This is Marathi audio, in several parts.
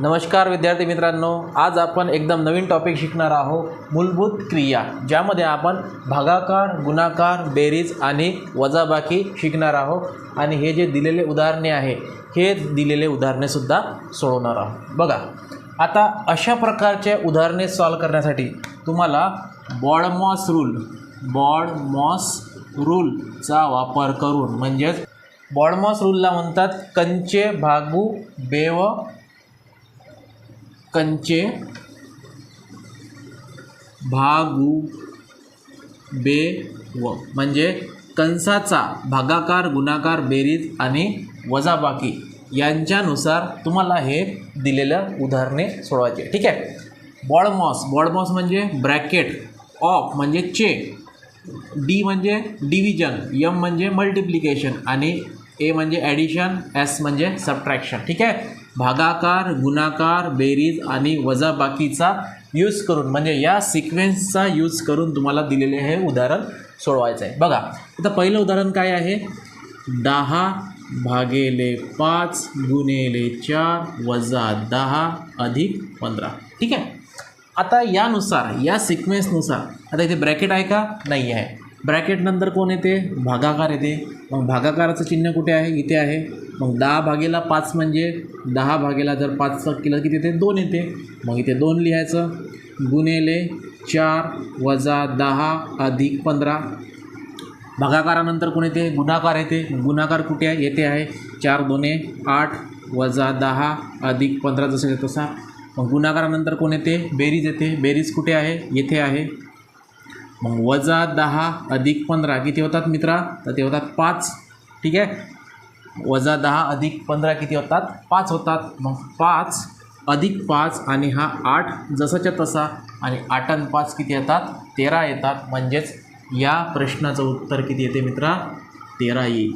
नमस्कार विद्यार्थी मित्रांनो आज आपण एकदम नवीन टॉपिक शिकणार आहोत मूलभूत क्रिया ज्यामध्ये आपण भागाकार गुणाकार बेरीज आणि वजाबाकी शिकणार आहोत. आणि हे जे दिलेले उदाहरणे आहे हे दिलेले उदाहरणेसुद्धा सोडवणार आहोत. बघा आता अशा प्रकारचे उदाहरणे सॉल्व करण्यासाठी तुम्हाला बॉडमॉस रूल बॉडमॉस रूलचा वापर करून म्हणजेच बॉडमॉस रूलला म्हणतात कंचे भागू बेव कंचे भागू बे व म्हणजे कंसाचा भागाकार गुणाकार बेरीज आणि वजाबाकी यांच्यानुसार तुम्हाला हे दिलेलं उदाहरणे सोडवायचे. ठीक आहे? बॉडमॉस बॉडमॉस म्हणजे ब्रॅकेट ऑफ म्हणजे चे डी म्हणजे डिव्हिजन यम म्हणजे मल्टिप्लिकेशन आणि ए म्हणजे ॲडिशन एस म्हणजे सबट्रॅक्शन. ठीक आहे? भागाकार गुणाकार बेरीज आणि वजाबाकीचा यूज करून म्हणजे या सिक्वेन्सचा यूज करून तुम्हाला दिलेले हे उदाहरण सोडवायचं आहे. बघा आता पहिलं उदाहरण काय आहे? दहा भागेले पाच गुणेले चार वजा दहा अधिक पंधरा. ठीक आहे? आता यानुसार या सिक्वेन्सनुसार आता इथे ब्रॅकेट आहे का? नाही आहे. ब्रॅकेटनंतर कोण येते? भागाकार येते. मग भागाकाराचं चिन्ह कुठे आहे? इथे आहे. मग दहा भागेला पाच म्हणजे दहा भागेला जर पाच केलं की तिथे दोन येते. मग इथे दोन लिहायचं. गुणेले चार वजा दहा अधिक पंधरा. भागाकारानंतर कोण येते? गुणाकार येते. गुणाकार कुठे आहे? येथे आहे. चार दोने आठ वजा दहा अधिक पंधरा जसं तसा. मग गुणाकारानंतर कोण येते? बेरीज येते. बेरीज कुठे आहे? येथे आहे. मग वजा दहा अधिक पंधरा. किती होतात मित्रा? तर ते होतात पाच. ठीक आहे? वजा दहा अधिक पंधरा किती होतात? पाच होतात. मग पाच अधिक पाच आणि हा आठ जसाच्या तसा आणि आठ आणि पाच किती येतात? तेरा येतात. म्हणजेच या प्रश्नाचं उत्तर किती येते मित्रा? तेरा येईल.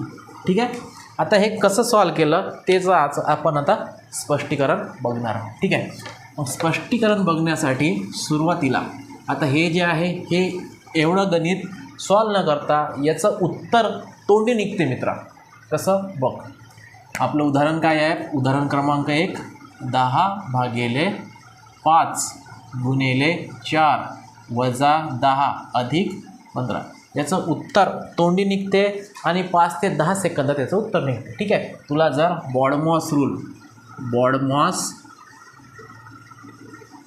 ठीक आहे? आता हे कसं सॉल्व केलं? तेचं आज आपण आता स्पष्टीकरण बघणार आहोत. ठीक आहे? मग स्पष्टीकरण बघण्यासाठी सुरुवातीला आता हे जे आहे हे एवढं गणित सॉल्व न करता याचं उत्तर तोंडी निघते मित्रा. कसं बघ. आपलं उदाहरण काय आहे? उदाहरण क्रमांक एक दहा भागेले पाच गुणेले चार वजा दहा अधिक पंधरा. याचं उत्तर तोंडी निघते आणि पाच ते दहा सेकंदात याचं उत्तर निघते. ठीक आहे? तुला जर बॉडमॉस रूल बॉडमॉस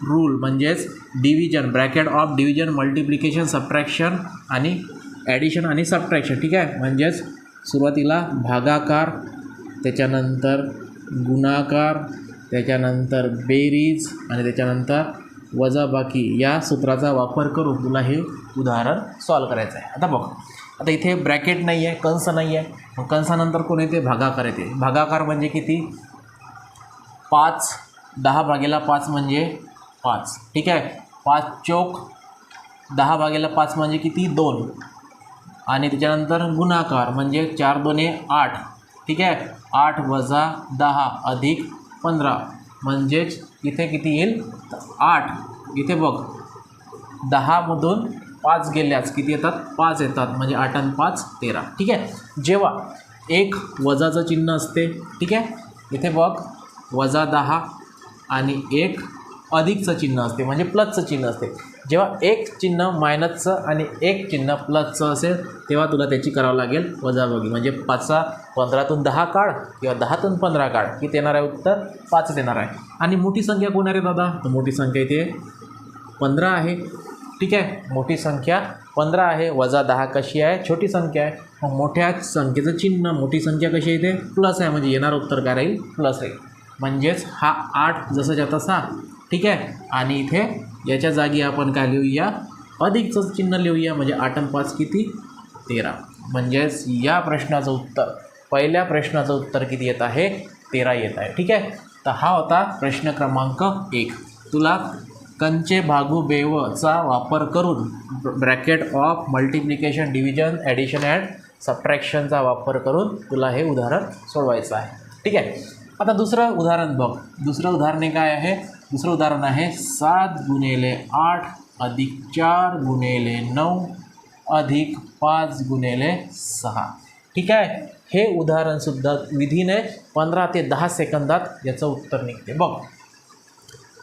रूल म्हणजेच division bracket of division multiplication subtraction आणि ॲडिशन आणि सबट्रॅक्शन ठीक आहे? म्हणजेच सुरुवातीला भागाकार त्याच्यानंतर गुणाकार त्याच्यानंतर बेरीज आणि त्याच्यानंतर वजाबाकी या सूत्राचा वापर करून तुला हे उदाहरण सॉल्व करायचं आहे. आता बघ. आता इथे ब्रॅकेट नाही आहे कंस नाही आहे. मग कंसानंतर कोण येते? भागाकार येते. भागाकार म्हणजे किती? पाच. दहा भागेला पाच म्हणजे पाच. ठीक आहे? पाच चौक दहा भागेला पाच म्हणजे किती? दोन. आणि त्याच्यानंतर गुणाकार म्हणजे चार दोने आठ. ठीक आहे? आठ वजा दहा अधिक पंधरा. म्हणजेच इथे किती येईल? आठ. इथे बघ. दहामधून पाच गेल्यास किती येतात? पाच येतात. म्हणजे आठ आणि पाच तेरा. ठीक आहे? जेव्हा एक वजाचं चिन्ह असते ठीक आहे? इथे बघ. वजा दहा आणि एक अधिकचं चिन्ह असते म्हणजे प्लसचं चिन्ह असते. जेव्हा एक चिन्ह मायनसचं आणि एक चिन्ह प्लसचं असेल तेव्हा तुला त्याची करावं लागेल वजाबाकी. म्हणजे पाचचा पंधरातून दहा काढ किंवा दहातून पंधरा काढ. किती येणार आहे उत्तर पाच येणार आहे. आणि मोठी संख्या कोण आहे दादा? तर मोठी संख्या इथे पंधरा आहे. ठीक आहे? मोठी संख्या पंधरा आहे. वजा दहा कशी आहे? छोटी संख्या आहे. मग मोठ्या संख्येचं चिन्ह मोठी संख्या कशी आहे इथे? प्लस आहे. म्हणजे येणार उत्तर काय राहील? प्लस राहील म्हणजेच हा आठ जसाच्या तसा ठीक आहे? आणि इथे याच्या जागी आपण काय लिहूया? अधिकचं चिन्ह लिहूया म्हणजे आठ आणि पाच किती? तेरा. म्हणजेच या प्रश्नाचं उत्तर पहिल्या प्रश्नाचं उत्तर किती येत आहे? तेरा येत आहे. ठीक आहे? तर हा होता प्रश्न क्रमांक एक. तुला कंचे भागू बेवचा वापर करून bracket of multiplication division addition and सबट्रॅक्शनचा वापर करून तुला हे उदाहरण सोडवायचं आहे. ठीक आहे? आता दुसरं उदाहरण बघ. दुसरं उदाहरण काय आहे? दुसरं उदाहरण आहे सात गुणेले आठ अधिक चार गुणेले नऊ अधिक पाच गुणेले सहा. ठीक आहे? हे उदाहरणसुद्धा विधीने पंधरा ते दहा सेकंदात याचं उत्तर निघते. बघ.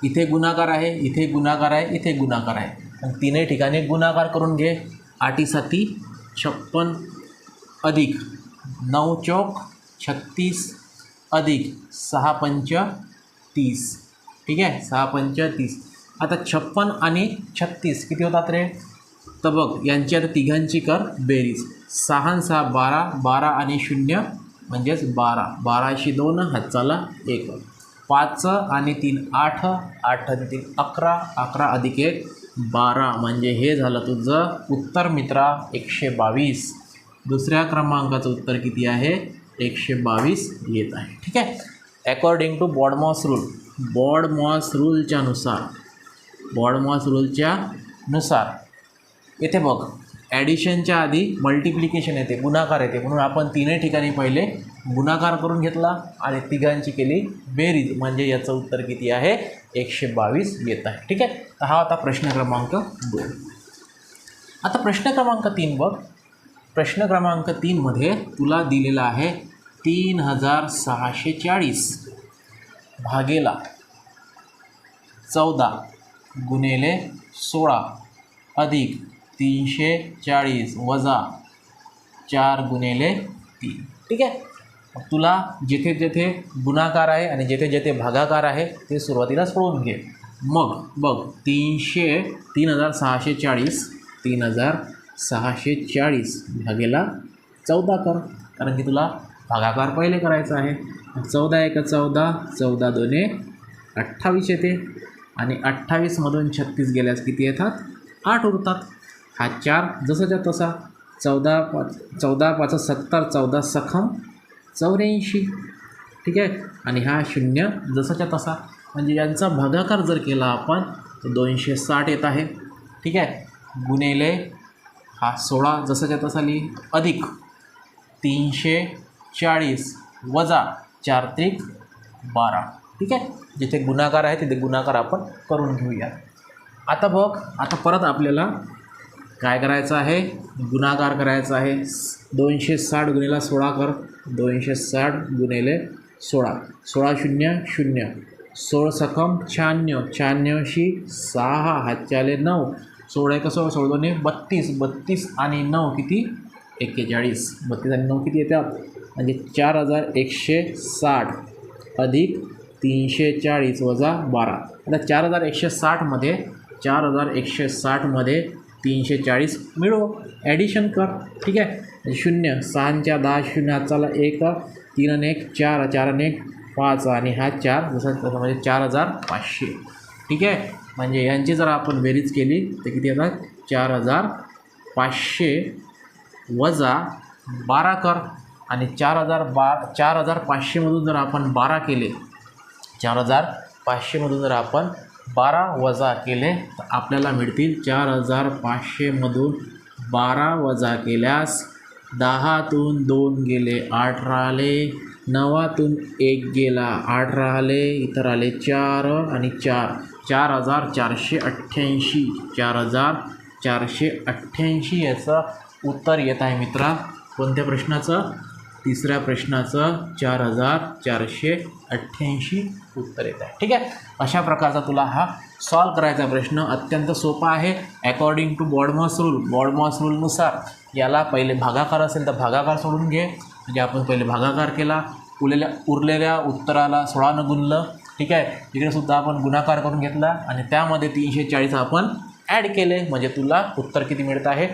इथे गुणाकार आहे इथे गुणाकार आहे इथे गुणाकार आहे. मग तीनही ठिकाणी गुणाकार करून घे. आठी छप्पन अधिक नऊ चौक छत्तीस अधिक सहा पंच तीस. ठीक आहे? सहा पंच तीस. आता छप्पन आणि छत्तीस किती होतात रे? तर बघ यांची आता तिघांची कर बेरीज. सहा सहा बारा. बारा आणि शून्य म्हणजेच बारा. बाराशे दोन हातचाला एक. पाच आणि तीन आठ. आठ आणि तीन अकरा. अकरा अधिक एक बारा. म्हणजे हे झालं तुझं उत्तर मित्रा. एकशे बावीस. दुसऱ्या क्रमांकाचं उत्तर किती आहे? एकशे बावीस येत आहे. ठीक आहे? According to BODMAS rule BODMAS रूलच्या नुसार बॉडमॉस रूलच्या नुसार. येथे बघ ॲडिशनच्या आधी मल्टिप्लिकेशन येते गुणाकार येते. म्हणून आपण तीनही ठिकाणी पहिले गुणाकार करून घेतला आणि तिघांची केली बेरीज. म्हणजे याचं उत्तर किती आहे? एकशे बावीस येत आहे. ठीक आहे? तर हा होता प्रश्न क्रमांक दोन. आता प्रश्न क्रमांक तीन बघ. प्रश्न क्रमांक तीनमध्ये तुला दिलेला आहे तीन हजार सहाशे चाळीस. भागेला. चौदा गुणिले सोळा अधिक तीनशे चाळीस वजा चार गुणिले तीन. ठीक आहे? मग तुला जिथे जेथे गुणाकार आहे आणि जेथे जेथे भागाकार आहे ते सुरुवातीला सोडून घे. मग बघ तीनशे तीन हजार सहाशे चाळीस तीन हजार सहाशे चाळीस भागेला चौदा कर. कारण की तुला भागाकार पहिले करायचा आहे. चौदा एक चौदा चौदा दोने अठ्ठावीस येते. आणि अठ्ठावीसमधून छत्तीस गेल्यास किती येतात? आठ उरतात. हा चार जसाच्या तसा. चौदा पाच चौदा पाच सत्तर चौदा सखम चौऱ्याऐंशी. ठीक आहे? आणि हा शून्य जसाच्या तसा. म्हणजे यांचा भागाकार जर केला आपण तर दोनशे साठ येत आहे. ठीक आहे? गुणेले हा सोळा जसाच्या तसा लिही. अधिक तीनशे चाळीस वजा चार त्रिक बारा. ठीक आहे? जिथे गुणाकार आहे तिथे गुणाकार आपण करून घेऊया. आता बघ आता परत आपल्याला काय करायचं आहे? गुणाकार करायचा आहे. दोनशे साठ गुणिला सोळा कर. दोनशे साठ गुणिले सोळा. सोळा शून्य शून्य. सोळ सखम शहाण्णव. शहाण्णवशी सहा हातच्याले नऊ. सोळा एक सोळा सोळा दोन्ही बत्तीस. बत्तीस आणि नऊ किती? एक्केचाळीस बत्तीस आणि नऊ किती येतात? म्हणजे चार हजार एकशे साठ अधिक तीनशे चाळीस वजा बारा. आता चार हजार एकशे साठमध्ये चार हजार एकशे साठमध्ये तीनशे चाळीस मिळव ॲडिशन कर. ठीक आहे? म्हणजे शून्य. सहाच्या दहा शून्य हाताला एक तीन आणि एक चार. चार आणि एक पाच. आणि हा चार जसं तसं म्हणजे चार हजार पाचशे. ठीक आहे? म्हणजे यांची जर आपण बेरीज केली तर किती येतात? चार हजार पाचशे वजा बारा कर. आणि चार हजार बा चार हजार पाचशेमधून जर आपण बारा केले चार हजार पाचशेमधून जर आपण बारा वजा केले तर आपल्याला मिळतील चार हजार पाचशेमधून बारा वजा केल्यास दहातून दोन गेले आठ राहिले नवातून एक गेला आठ राहिले इतर आले चार आणि चार चार हजार चारशे अठ्ठ्याऐंशी चार हजार चारशे अठ्ठ्याऐंशी याचं उत्तर येत आहे मित्रा. कोणत्या प्रश्नाचं? तिसऱ्या प्रश्नाचं चार हजार चारशे अठ्ठ्याऐंशी उत्तर येत आहे. ठीक आहे? अशा प्रकारचा तुला हा सॉल्व करायचा प्रश्न अत्यंत सोपा आहे. According to BODMAS rule BODMAS रूलनुसार याला पहिले भागाकार असेल तर भागाकार सोडून घे. म्हणजे आपण पहिले भागाकार केला. उरलेल्या उरलेल्या उत्तराला सोळानं गुणलं. ठीक आहे? तिकडेसुद्धा आपण गुणाकार करून घेतला. आणि त्यामध्ये तीनशे चाळीस आपण ॲड केले. म्हणजे तुला उत्तर किती मिळत आहे?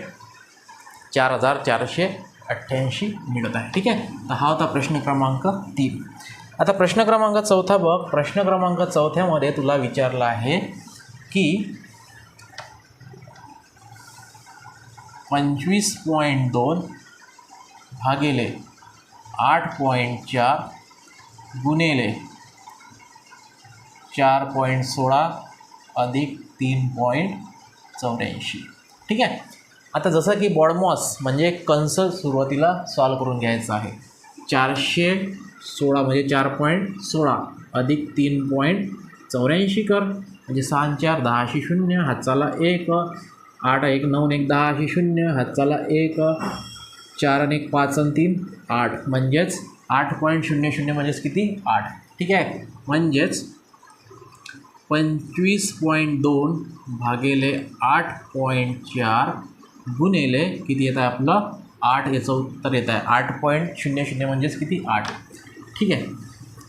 चार हजार चारशे अठ्ठ्याऐंशी मिळत आहे. ठीक आहे? तर हा होता प्रश्न क्रमांक तीन. आता प्रश्न क्रमांक चौथा बघ. प्रश्न क्रमांक चौथ्यामध्ये तुला विचारला आहे की पंचवीस पॉईंट दोन भागिले आठ पॉईंट चार गुणेले चार पॉईंट सोळा अधिक तीन पॉईंट चौऱ्याऐंशी. ठीक आहे? आता जसं की बॉडमॉस म्हणजे कंस सुरुवातीला सॉल्व करून घ्यायचं आहे. चारशे सोळा म्हणजे चार पॉईंट सोळा अधिक तीन पॉईंट चौऱ्याऐंशी कर. म्हणजे सहा चार दहाशे शून्य हातचाला एक. आठ एक नऊ एक दहाशे शून्य हातचाला एक. चार आणि एक पाच आणि तीन आठ. म्हणजेच आठ पॉईंट शून्य शून्य म्हणजेच किती? आठ. ठीक आहे? म्हणजेच पंचवीस पॉईंट दोन भागिले आठ पॉईंट चार गुणिले किती येत आहे आपलं? आठ याचं उत्तर येत आहे. आठ पॉईंट शून्य शून्य म्हणजेच किती? आठ. ठीक आहे.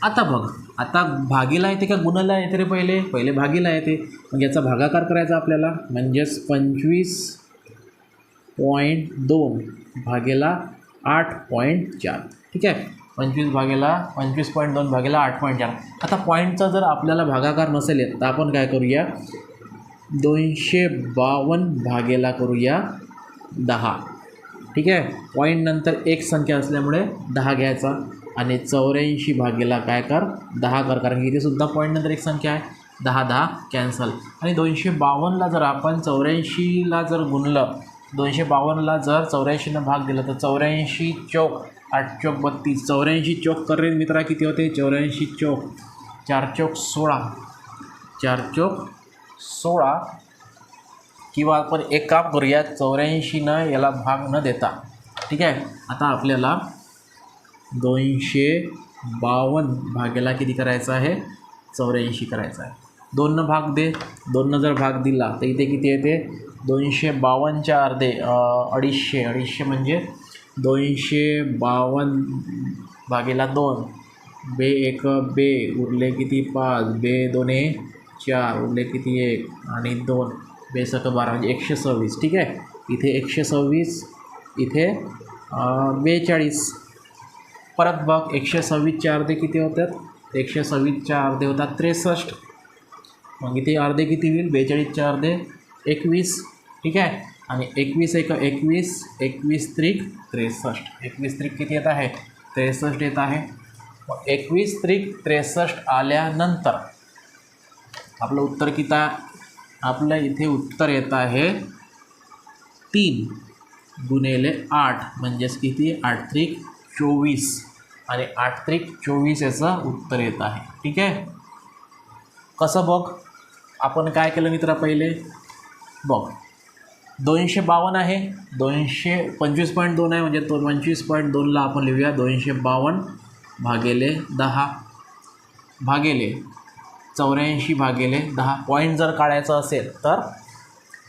आता बघ आता भागीला येते का गुणाला येते रे पहिले? पहिले भागीला येते. मग याचा भागाकार करायचा आपल्याला म्हणजेच पंचवीस पॉईंट दोन भागेला आठ पॉईंट चार. ठीक आहे? पंचवीस भागेला पंचवीस पॉईंट दोन भागेला आठ पॉईंट चार. आता पॉईंटचा जर आपल्याला भागाकार नसेल येत तर आपण काय करूया? दोनशे बावन्न भागेला करूया. दहा. ठीक आहे? पॉईंट नंतर एक संख्या असल्यामुळे दहा घ्यायचा. आणि चौऱ्याऐंशी भागेला काय कर? दहा कर. कारण की इथे सुद्धा पॉईंट नंतर एक संख्या आहे. दहा दहा कॅन्सल आणि दोनशे बावन्नला जर आपण चौऱ्याऐंशीला जर गुणलं दोनशे बावन्नला जर चौऱ्याऐंशीनं भाग दिला तर चौऱ्याऐंशी चौक आठ चौक बत्तीस. चौऱ्याऐंशी चौक कर मित्रा किती होते? चौऱ्याऐंशी चौक. चार चौक सोळा. चार चौक सोळा. किंवा आपण एक काम करूया चौऱ्याऐंशीनं याला भाग न देता. ठीक आहे? आता आपल्याला दोनशे बावन्न भागेला किती करायचं आहे? चौऱ्याऐंशी करायचं आहे. दोननं भाग दे. दोननं जर भाग दिला तर इथे किती येते? दोनशे बावन्नच्या अर्धे अडीचशे. अडीचशे म्हणजे दोनशे बावन्न भागेला दोन. बे एक बे उरले किती? पाच. बे दोन चार. उरले किती? एक. आणि दोन. बेसक बारा म्हणजे एकशे सव्वीस ठीक आहे? इथे एकशे सव्वीस इथे बेचाळीस. परत बघ एकशे सव्वीसच्या अर्धे किती होतात? एकशे सव्वीसच्या अर्धे होतात त्रेसष्ट. मग इथे अर्धे किती होईल? बेचाळीसच्या अर्धे एकवीस ठीक आहे? आणि एकवीस एक एकवीस एकवीस त्रिक त्रेसष्ट. एकवीस त्रिक किती येत आहे? त्रेसष्ट येत आहे. मग एकवीस त्रिक त्रेसष्ट आल्यानंतर आपलं उत्तर किता आपलं इथे उत्तर येत आहे. तीन गुणेले आठ म्हणजेच किती? आठ त्रिक चोवीस. आणि आठ त्रिक चोवीस याचं उत्तर येत आहे. ठीक आहे? कसं बघ? आपण काय केलं मित्रा पहिले? बघ. दोनशे बावन्न आहे. दोनशे पंचवीस पॉईंट दोन आहे. म्हणजे तो पंचवीस पॉईंट दोनला आपण लिहूया. दोनशे बावन्न भागेले दहा. भागेले चौऱ्याऐंशी भागेले दहा. पॉईंट जर काढायचं असेल तर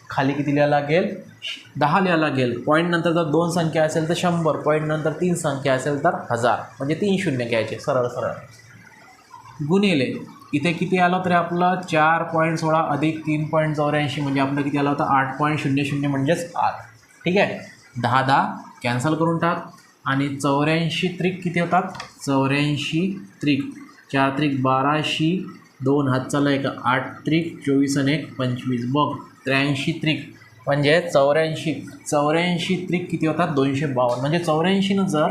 खाली किती लिहायला लागेल? दहा लिहायला लागेल. पॉईंट नंतर जर दोन संख्या असेल तर शंभर. पॉईंट नंतर तीन संख्या असेल तर हजार. म्हणजे तीन शून्य घ्यायचे. सरळ सरळ. गुणिले. इथे किती आलं तरी आपलं चार पॉईंट सोळा अधिक तीन पॉईंट चौऱ्याऐंशी म्हणजे आपलं किती आलं होतं? आठ पॉईंट शून्य शून्य म्हणजेच आठ. ठीक आहे? दहा दहा. कॅन्सल करून टाक. आणि चौऱ्याऐंशी त्रिक किती होतात? चौऱ्याऐंशी त्रिक. चार त्रिक बाराशी दोन हात चालला एक आठ त्रिक चोवीस आणि एक पंचवीस. बघ त्र्याऐंशी त्रिक. म्हणजे चौऱ्याऐंशी. चौऱ्याऐंशी त्रिक किती होतात? दोनशे बावन्न. म्हणजे चौऱ्याऐंशीनं जर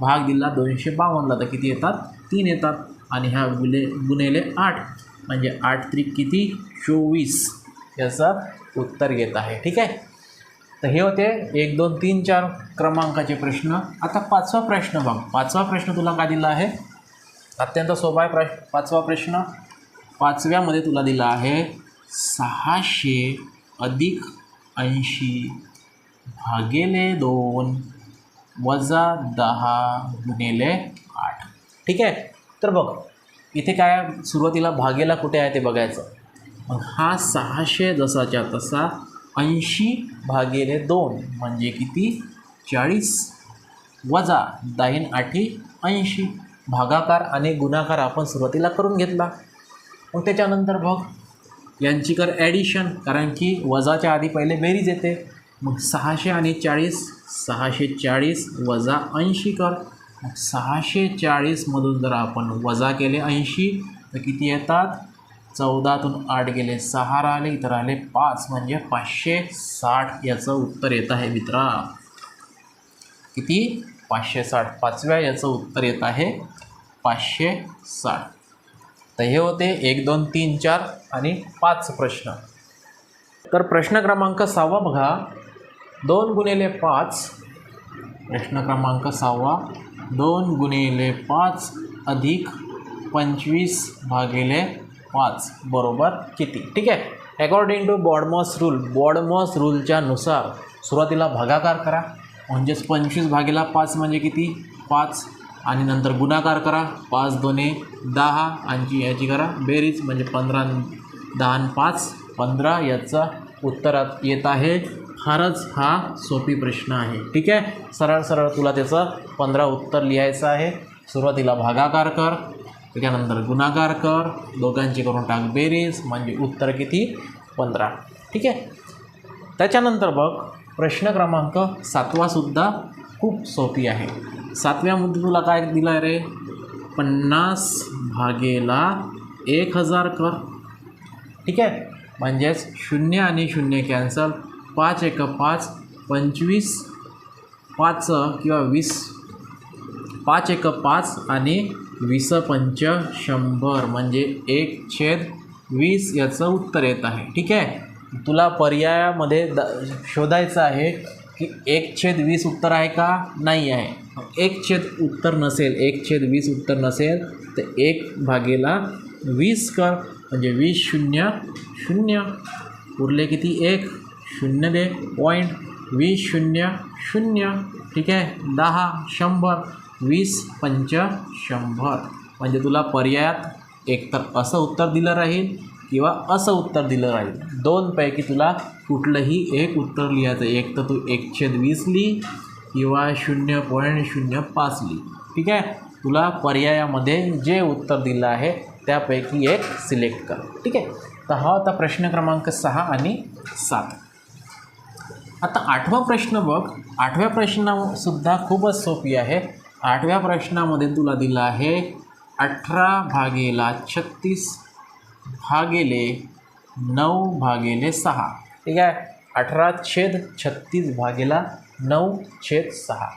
भाग दिला दोनशे बावन्नला तर किती येतात? तीन येतात. आणि ह्या गुले गुन्हेले आठ. म्हणजे आठ त्रिक किती? चोवीस. याचं उत्तर येत आहे. ठीक आहे? तर हे होते एक दोन तीन चार क्रमांकाचे प्रश्न. आता पाचवा प्रश्न बघ. पाचवा प्रश्न तुला का दिला आहे? अत्यंत सोपा आहे प्रश्न पाचवा प्रश्न. पाचव्यामध्ये तुला दिला आहे सहाशे अधिक ऐंशी भागेले दोन वजा दहा गुणेले आठ. ठीक आहे? तर बघ इथे काय सुरुवातीला भागेला कुठे आहे ते बघायचं. मग हा सहाशे जसाच्या तसा ऐंशी भागेले दोन म्हणजे किती? चाळीस वजा दाहीन आठी ऐंशी. भागाकार आणि गुणाकार आपण सुरुवातीला करून घेतला. मग त्याच्यानंतर बघ यांची कर ॲडिशन कारण की वजाच्या आधी पहिले बेरीज येते. मग सहाशे आणि चाळीस सहाशे चाळीस वजा ऐंशी कर. मग सहाशे चाळीसमधून जर आपण वजा केले ऐंशी तर किती येतात? चौदातून आठ गेले सहा राहिले इतर राहिले पाच म्हणजे पाचशे साठ याचं उत्तर येत आहे मित्रा. किती? पाचशे साठ. पाचव्या याचं उत्तर येत आहे पाचशे साठ. तर हे होते एक दोन तीन चार आणि पाच प्रश्न. तर प्रश्न क्रमांक सहावा बघा. दोन गुणिले पाच. प्रश्न क्रमांक सहावा. दोन गुणिले पाच अधिक पंचवीस भागिले पाच. बरोबर किती? ठीक आहे? According to BODMAS rule BODMAS रूलच्या नुसार सुरुवातीला भागाकार करा. म्हणजेच पंचवीस भागेला पाच म्हणजे किती? पाच. आणि नंतर गुणाकार करा. पाच दोने दहा आणखी याची करा. बेरीज म्हणजे पंधरा दहा आणि पाच. पंधरा याचा उत्तरात येत आहे. फारच हा सोपी प्रश्न आहे. ठीक आहे? सरळ सरळ तुला त्याचं पंधरा उत्तर लिहायचं आहे. सुरुवातीला भागाकार कर. त्याच्यानंतर गुणाकार कर. दोघांची करून टाक बेरीज. म्हणजे उत्तर किती? पंधरा. ठीक आहे? त्याच्यानंतर बघ प्रश्न क्रमांक सातवासुद्धा खूप सोपी आहे. सातव्यामध्ये तुला काय दिलं आहे रे? पन्नास भागेला एक हजार कर. ठीक आहे? म्हणजेच शून्य आणि शून्य कॅन्सल पाच एक पाच पंचवीस पाच किंवा वीस. पाच एक पाच आणि वीस पंच शंभर म्हणजे एक छेद वीस याचं उत्तर येत आहे. ठीक आहे? तुला पर्यायामध्ये द शोधायचं आहे की एक छेद वीस उत्तर आहे का? नाही आहे. एक छेद उत्तर नसेल एक छेद वीस उत्तर नसेल तर एक भागेला वीस कर म्हणजे वीस शून्य शून्य. उरले किती? एक. शून्य दे. पॉईंट वीस शून्य शून्य. ठीक आहे? दहा शंभर. वीस पंच शंभर. म्हणजे तुला पर्यायात एकतर असं उत्तर दिलं राहील किंवा असं उत्तर दिलं राहील. दोनपैकी तुला कुठलंही एक उत्तर लिहायचं एक तर तू एकशे वीस लिही किंवा शून्य पॉईंट शून्य पाच लिही ठीक आहे? तुला पर्यायामध्ये जे उत्तर दिलं आहे त्यापैकी एक सिलेक्ट कर. ठीक आहे? तर हा होता प्रश्न क्रमांक सहा आणि सात. आता आठवा प्रश्न बघ. आठव्या प्रश्नासुद्धा खूपच सोपी आहे. आठव्या प्रश्नामध्ये तुला दिलं आहे अठरा भागेला छत्तीस भागेले नऊ भागेले सहा. ठीक आहे? अठरा छेद छत्तीस भागेला नऊ छेद सहा.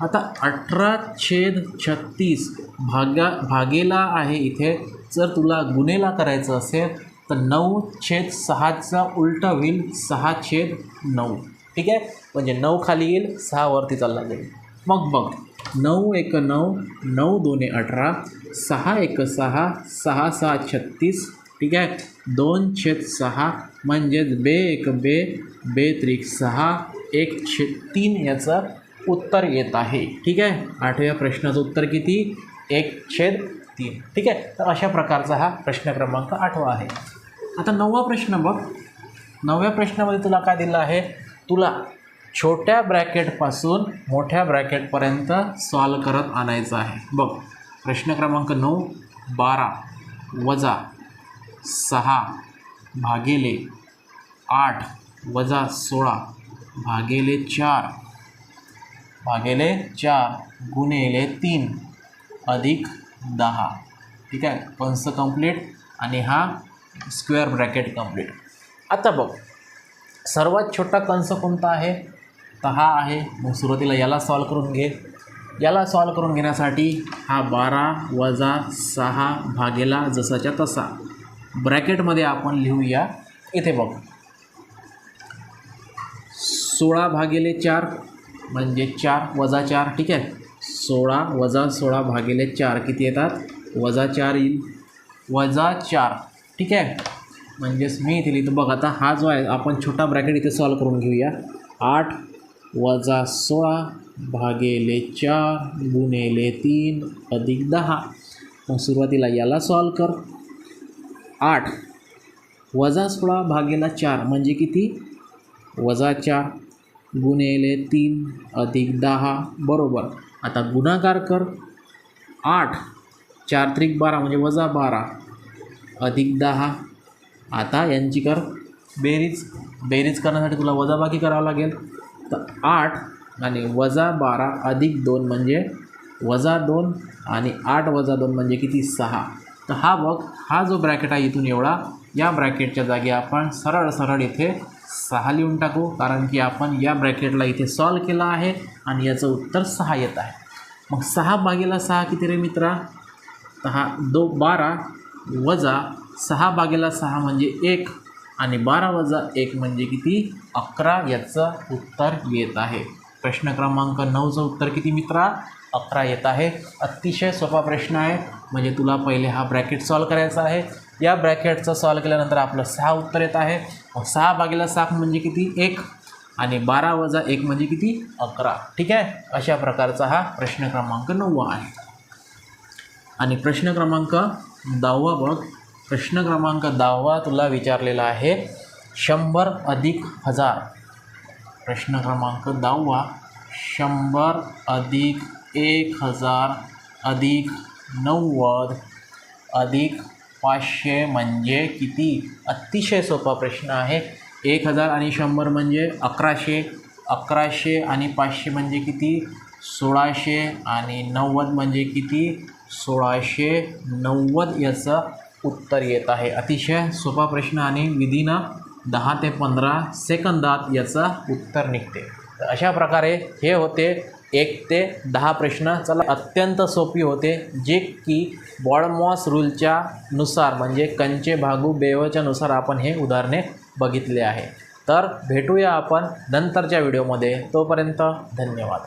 आता अठरा छेद छत्तीस भागा भागेला आहे इथे. जर तुला गुन्हेला करायचं असेल तर नऊ छेद सहाचा उलटा होईल सहा छेद नऊ. ठीक आहे? म्हणजे नऊ खाली येईल सहा वरती चालला जाईल. मग बघ नऊ एक नऊ नऊ दोन्ही अठरा सहा एक सहा सहा सहा छत्तीस. ठीक आहे? दोन छेद सहा म्हणजेच बे एक बे बे त्रिक सहा एक छे तीन याचं उत्तर येत आहे. ठीक आहे? आठव्या प्रश्नाचं उत्तर किती? एक छेद तीन. ठीक आहे? तर अशा प्रकारचा हा प्रश्न क्रमांक आठवा आहे. आता नववा प्रश्न बघ. नवव्या प्रश्नामध्ये तुला काय दिलं आहे? तुला छोट्या ब्रॅकेटपासून मोठ्या ब्रॅकेटपर्यंत सॉल्व करत आणायचं आहे. बघ. प्रश्न क्रमांक नऊ बारा वजा सहा भागिले आठ वजा सोळा भागेले चार. भागेले चार गुणेले तीन अधिक दहा. ठीक आहे? कंस कंप्लीट आणि हा स्क्वेअर ब्रॅकेट कंप्लीट. आता बघ. सर्वात छोटा कंस कोणता आहे? तर हा आहे. मग सुरुवातीला याला सॉल्व करून घे. याला सॉल्व करून घेण्यासाठी हा बारा वजा सहा भागेला जसाच्या तसा. ब्रॅकेटमध्ये आपण लिहूया. इथे बघ. सोळा भागिले चार म्हणजे चार वजा चार ठीक आहे? सोळा वजा सोळा भागिले चार किती येतात? वजा चार येईल. वजा चार ठीक आहे? म्हणजेच मी इथे लिहितो बघ आता हा जो आहे आपण छोटा ब्रॅकेट इथे सॉल्व करून घेऊया. आठ वजा सोळा भागेले चार गुणेले तीन अधिक दहा. मग सुरुवातीला याला सॉल्व कर. आठ वजा सोळा भागेला चार म्हणजे किती? वजा चार. गुणिले तीन अधिक दहा बरोबर. आता गुणाकार कर. आठ चार त्रिक बारा म्हणजे वजा बारा. अधिक दहा. आता यांची कर बेरीज. बेरीज करण्यासाठी तुला वजाबाकी करावं लागेल. तर आठ आणि वजा बारा अधिक दोन म्हणजे वजा दोन आणि आठ वजा दोन म्हणजे किती? सहा. तर हा बघ हा जो ब्रॅकेट आहे इथून एवढा या ब्रॅकेटच्या जागी आपण सरळ सरळ इथे सहा लिहून टाकू कारण की आपण या ब्रॅकेटला इथे सॉल्व केला आहे आणि याचं उत्तर सहा येत आहे. मग सहा भागेला सहा किती रे मित्रा? दहा हा दो बारा वजा सहा भागेला सहा म्हणजे एक आणि बारा वजा एक म्हणजे किती? अकरा याचं उत्तर येत आहे. प्रश्न क्रमांक नऊचं उत्तर किती मित्रा? अकरा येत आहे. अतिशय सोपा प्रश्न आहे. म्हणजे तुला पहिले हा ब्रॅकेट सॉल्व करायचा आहे. या ब्रॅकेटचं सॉल्व केल्यानंतर आपलं सहा उत्तर येत आहे. मग सहा भागेला सात म्हणजे किती? एक. आणि बारा वजा एक म्हणजे किती? अकरा. ठीक आहे? अशा प्रकारचा हा प्रश्न क्रमांक नववा आहे. आणि प्रश्न क्रमांक दहावा बघ. प्रश्न क्रमांक दहावा तुला विचारलेला आहे शंभर अधिक हजार. प्रश्न क्रमांक दहावा शंभर अधिक एक हजार अधिक नव्वद अधिक पाचशे म्हणजे किती? अतिशय सोपा प्रश्न आहे. एक हजार आणि शंभर म्हणजे अकराशे. अकराशे आणि पाचशे म्हणजे किती? सोळाशे आणि नव्वद म्हणजे किती? सोळाशे नव्वद याचं उत्तर येत आहे. अतिशय सोपा प्रश्न आणि विधीनं दहा ते पंधरा सेकंदात याचं उत्तर निघते. तर अशा प्रकारे हे होते एक ते दहा प्रश्न. चला अत्यंत सोपी होते जे की बॉडमॉस रूलच्या नुसार म्हणजे कंचे भागू बेवच्या नुसार आपण हे उदाहरणे बघितले आहे. तर भेटूया आपण नंतरच्या व्हिडिओमध्ये. तोपर्यंत धन्यवाद.